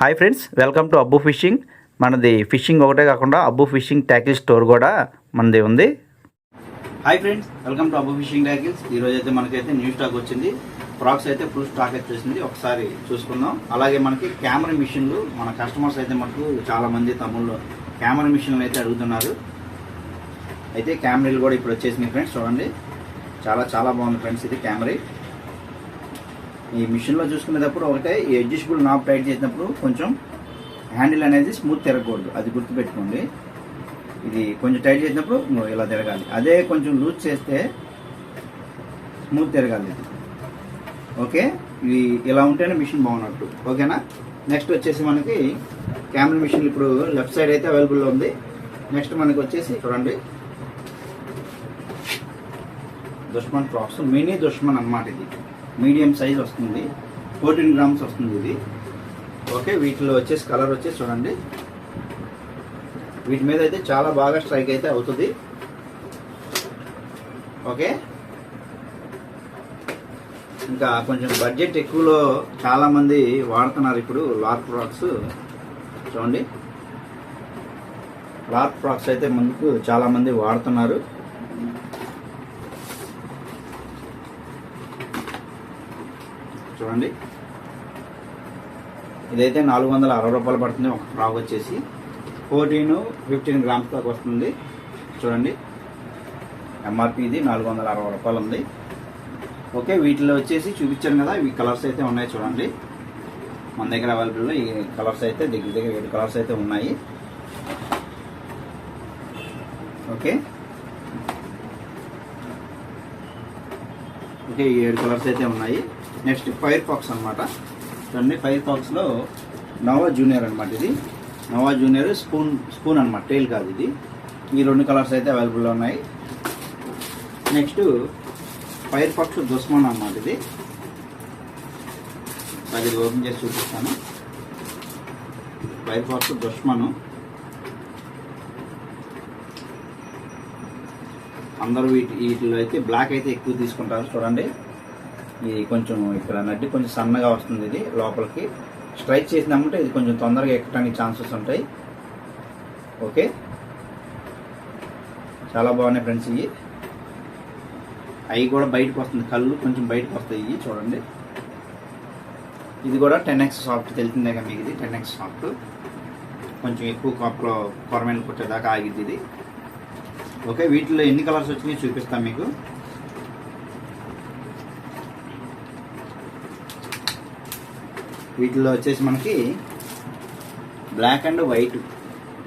Hi friends welcome to Abbu fishing మనది fishing ఒకటే కాకుండా అబ్బు ఫిషింగ్ ట్యాకిల్ స్టోర్ కూడా మనది ఉంది. Hi friends welcome to Abbu fishing tackles ఈరోజు అయితే మనకైతే న్యూ స్టాక్ వచ్చింది. ఫ్రాక్స్ అయితే ఫుల్ స్టాక్ వచ్చేసింది. ఒకసారి చూసుకుందాం. అలాగే మనకి కెమెరా మిషన్లు మన కస్టమర్స్ అయితే మనకు చాలామంది తమ్ముళ్ళు కెమెరా మిషన్లు అయితే అడుగుతున్నారు. అయితే కెమెరాలు కూడా ఇప్పుడు వచ్చేసింది ఫ్రెండ్స్ చూడండి. చాలా చాలా బాగుంది ఫ్రెండ్స్ ఇది కెమెరా ఈ మిషన్లో చూసుకునేటప్పుడు ఒకటే ఈ అడ్జస్టబుల్ నాబ్ టైట్ చేసినప్పుడు కొంచెం హ్యాండిల్ అనేది స్మూత్ తిరగకూడదు. అది గుర్తుపెట్టుకోండి. ఇది కొంచెం టైట్ చేసినప్పుడు ఇలా తిరగాలి. అదే కొంచెం లూజ్ చేస్తే స్మూత్ తిరగాలి ఇది. ఓకే? ఇది ఇలా ఉంటేనే మిషన్ బాగున్నట్టు. ఓకేనా? నెక్స్ట్ వచ్చేసి మనకి కెమెరా మిషన్ ఇప్పుడు లెఫ్ట్ సైడ్ అయితే అవైలబుల్లో ఉంది. నెక్స్ట్ మనకి వచ్చేసి చూడండి. దుష్మన్ క్రాప్స్ మినీ దుష్మన్ అన్నమాట ఇది. మీడియం సైజ్ వస్తుంది. ఫోర్టీన్ గ్రామ్స్ వస్తుంది ఇది. ఓకే వీటిలో వచ్చేసి కలర్ వచ్చేసి చూడండి. వీటి మీద అయితే చాలా బాగా స్ట్రైక్ అయితే అవుతుంది. ఓకే. ఇంకా కొంచెం బడ్జెట్ ఎక్కువలో చాలామంది వాడుతున్నారు ఇప్పుడు లార్క్ ఫ్రాక్స్. చూడండి. లార్క్ ఫ్రాక్స్ అయితే ముందుకు చాలామంది వాడుతున్నారు. చూడండి. ఇదైతే నాలుగు వందల అరవై రూపాయలు పడుతుంది. ఒక ఫ్రాక్ వచ్చేసి. ఫోర్టీన్ ఫిఫ్టీన్ గ్రామ్స్ దాకా వస్తుంది. చూడండి. ఎంఆర్పి ఇది నాలుగు వందల అరవై రూపాయలు ఉంది. ఓకే వీటిలో వచ్చేసి చూపించాను కదా ఇవి కలర్స్ అయితే ఉన్నాయి చూడండి. మన దగ్గర అవైలబుల్లో ఈ కలర్స్ అయితే దగ్గర దగ్గర ఏడు కలర్స్ అయితే ఉన్నాయి. ఓకే. ఓకే ఈ ఏడు కలర్స్ అయితే ఉన్నాయి. నెక్స్ట్ ఫైర్ ఫాక్స్ అనమాట చూడండి ఫైర్ ఫాక్స్లో నవా జూనియర్ అనమాట ఇది. నవా జూనియర్ స్పూన్ స్పూన్ అనమాట టైల్ కాదు ఇది. ఈ రెండు కలర్స్ అయితే అవైలబుల్లో ఉన్నాయి. నెక్స్ట్ ఫైర్ ఫాక్స్ దుస్మాన్ అనమాట ఇది. అది ఓపెన్ చేసి చూపిస్తాను. ఫైర్ ఫాక్స్ దుష్మను అందరూ వీటి వీటిలో అయితే బ్లాక్ అయితే ఎక్కువ తీసుకుంటారు చూడండి. ఇది కొంచెం ఇక్కడ నడ్డి కొంచెం సన్నగా వస్తుంది ఇది లోపలికి. స్ట్రైక్ చేసినామంటే ఇది కొంచెం తొందరగా ఎక్కడానికి ఛాన్సెస్ ఉంటాయి. ఓకే? చాలా బాగున్నాయి ఫ్రెండ్స్ ఇవి. అవి కూడా బయటకు వస్తుంది. కళ్ళు కొంచెం బయటకు వస్తాయి ఇవి చూడండి. ఇది కూడా టెన్ ఎక్స్ సాఫ్ట్ తెలిసిందే కదా మీకు ఇది టెన్ ఎక్స్ సాఫ్ట్. కొంచెం ఎక్కువ కాప్లో కొరమైన కొట్టేదాకా ఆగిద్ది ఇది. ఓకే వీటిలో ఎన్ని కలర్స్ వచ్చినాయి చూపిస్తాను మీకు. వీటిలో వచ్చేసి మనకి బ్లాక్ అండ్ వైట్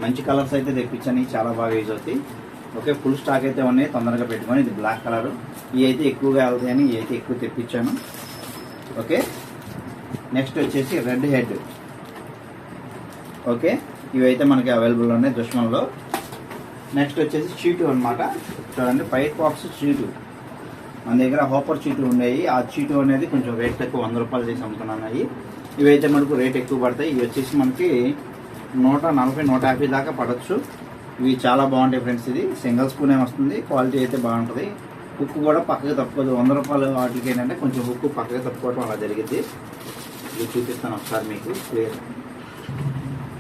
మంచి కలర్స్ అయితే తెప్పించాను చాలా బాగా యూజ్ అవుతాయి. ఓకే ఫుల్ స్టాక్ అయితే ఉన్నాయి. తొందరగా పెట్టుకొని ఇది బ్లాక్ కలర్ ఇవి అయితే ఎక్కువగా వెళ్తాయని ఇవి అయితే ఎక్కువ తెప్పించాను. ఓకే నెక్స్ట్ వచ్చేసి రెడ్ హెడ్ ఓకే ఇవైతే మనకి అవైలబుల్ ఉన్నాయి దుష్మన్లో. నెక్స్ట్ వచ్చేసి చీటు అనమాట చూడండి ఫైర్ బాక్స్ చీటు మన దగ్గర హోపర్ చీటు ఉండేవి. ఆ చీటు అనేది కొంచెం రేట్ తక్కువ వంద రూపాయలు చేసి అమ్ముతున్నాయి ఇవైతే మనకు రేట్ ఎక్కువ పడతాయి. ఇవి వచ్చేసి మనకి నూట నలభై నూట యాభై దాకా పడవచ్చు ఇవి చాలా బాగుంటాయి ఫ్రెండ్స్ ఇది. సింగిల్ స్పూన్ వస్తుంది. క్వాలిటీ అయితే బాగుంటుంది. ఉక్కు కూడా పక్కకి తప్పుకోదు వంద రూపాయలు వాటికి ఏంటంటే కొంచెం ఉక్కు పక్కకి తప్పుకోవడం అలా జరిగింది ఇది చూపిస్తాను ఒకసారి మీకు. క్లియర్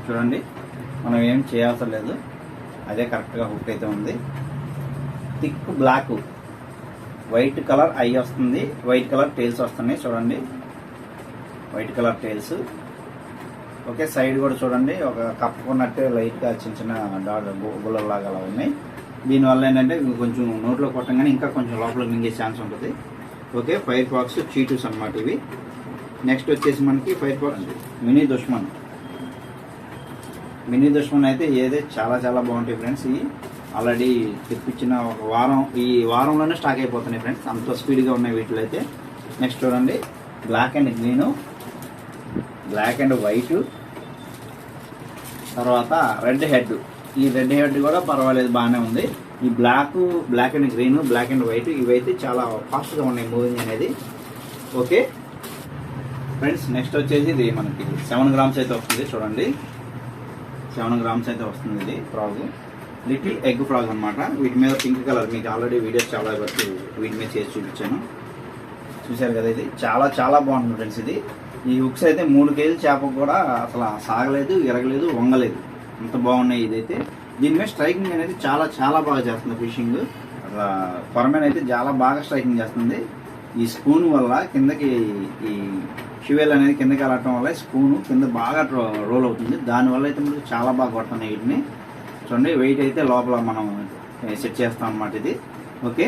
చూడండి. మనం ఏం చేయాల్సిన లేదు. అదే కరెక్ట్గా హుక్ అయితే ఉంది. Thick black. White colour eye వస్తుంది. వైట్ కలర్ టైల్స్ వస్తున్నాయి. చూడండి. White colour tails. Okay side కూడా చూడండి ఒక కప్పుకున్నట్టే లైట్గా చిన్న చిన్న డాట్ గుల్లలాగా అలా ఉన్నాయి. దీనివల్ల ఏంటంటే కొంచెం నోట్లో కొట్టంగానే ఇంకా కొంచెం లోపల మింగే ఛాన్స్ ఉంటుంది. ఓకే ఫైర్ బాక్స్ చీటూస్ అన్నమాట ఇవి. నెక్స్ట్ వచ్చేసి మనకి fire box mini Dushman. Mini Dushman అయితే ఏదే చాలా చాలా బాగుంటాయి ఫ్రెండ్స్. ఇవి ఆల్రెడీ తెప్పించిన ఒక వారం ఈ వారంలోనే స్టాక్ అయిపోతున్నాయి ఫ్రెండ్స్. అంత స్పీడ్గా ఉన్నాయి వీటిలో అయితే. నెక్స్ట్ చూడండి black and green. Black and white. తర్వాత రెడ్ హెడ్. ఈ రెడ్ హెడ్ కూడా పర్వాలేదు బాగానే ఉంది. ఈ black black and green black and white ఇవైతే చాలా ఫాస్ట్గా ఉన్నాయి మూవింగ్ అనేది. ఓకే? ఫ్రెండ్స్ నెక్స్ట్ వచ్చేసి ఇది మనకి సెవెన్ గ్రామ్స్ అయితే వస్తుంది చూడండి. సెవెన్ గ్రామ్స్ అయితే వస్తుంది ఇది ఫ్రాగ్. లిటిల్ ఎగ్ ఫ్రాగ్ అన్నమాట. వీటి మీద పింక్ కలర్ మీకు ఆల్రెడీ వీడియోస్ చాలా వరకు వీటి మీద చేసి చూపించాను. చూశారు కదా ఇది. చాలా చాలా బాగుంటుంది ఫ్రెండ్స్ ఇది. ఈ హుక్స్ అయితే మూడు కేజీల చేప కూడా అసలు సాగలేదు ఎరగలేదు వంగలేదు. అంత బాగున్నాయి ఇదైతే. దీని మీద స్ట్రైకింగ్ అనేది చాలా చాలా బాగా చేస్తుంది ఫిషింగ్. పొరమైన అయితే చాలా బాగా స్ట్రైకింగ్ చేస్తుంది. ఈ స్పూన్ వల్ల కిందకి ఈ షివేల్ అనేది కిందకి వెళ్ళటం వల్ల స్పూను కింద బాగా రోల్ అవుతుంది. దానివల్ల అయితే మనకు చాలా బాగా కొడుతున్నాయి వీటిని. చూడండి వెయిట్ అయితే లోపల మనం సెట్ చేస్తాం అన్నమాట ఇది. ఓకే.